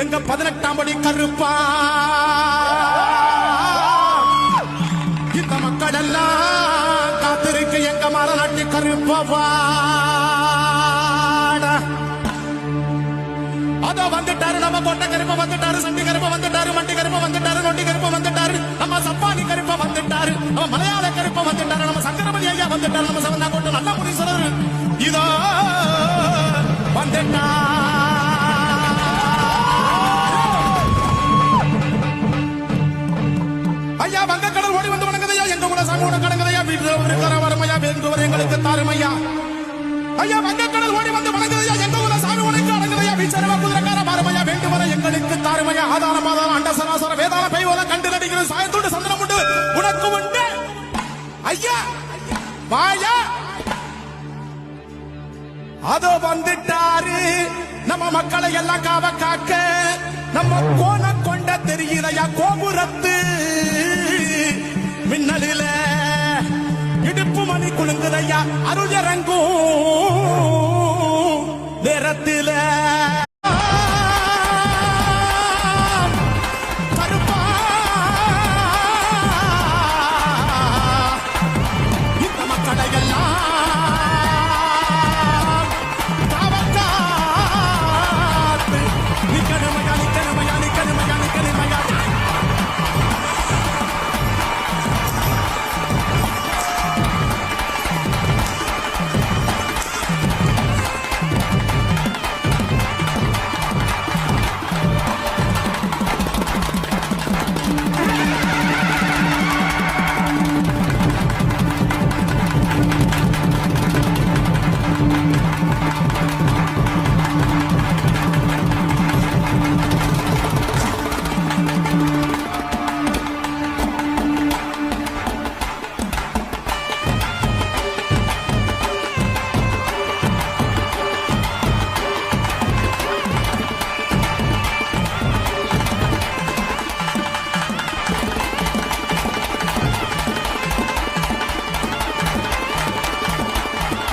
எங்க பதினெட்டாம் படி கருப்பா? இந்த மக்கள் எல்லாம் காத்திருக்கு எங்க மரநாட்டி கருப்பவா அதோ வந்துட்டாரு நம்ம கொண்ட கருப்ப வந்துட்டாரு சண்டி கருப்ப வந்துட்டாரு மண்டி கருப்ப வந்துட்டாரு நொண்டி கருப்ப வந்துட்டாரு நம்ம சப்பானி கருப்ப வந்துட்டாரு நம்ம மலையாள கருப்ப வந்துட்டாரு நம்ம சங்கரபதி ஐயா வந்துட்டாரு நம்ம சவந்தா கொண்டு நல்ல முனீஸ்வரர் இதோ வந்துட்டா வணங்குதையா எங்க கூட இருக்கிற வரமையா வேண்டுவர் எங்களுக்கு தாருமையா ஐயா. வங்கக்கடல் ஓடி வந்து வணங்குதையா எங்க ஊர சாமி உனக்கு அடங்குதையா வீச்சரவா குதிரக்கார வரமையா வேண்டுவர எங்களுக்கு தாருமையா ஆதாரம் ஆதாரம் அண்ட சராசர வேதாள பெய்வோல கண்டு நடிக்கிற சாயத்தோடு சந்தனம் உண்டு. உனக்கு உண்டு. ஐயா வாயா. அதோ வந்துட்டாரு. நம்ம மக்களை எல்லாம் காவ காக்க. நம்ம கோண கொண்ட தெரியலையா கோபுரத்து. மின்னலில இடுப்பு மணி குலுங்குதையா அருள் இறங்கும். நேரத்தில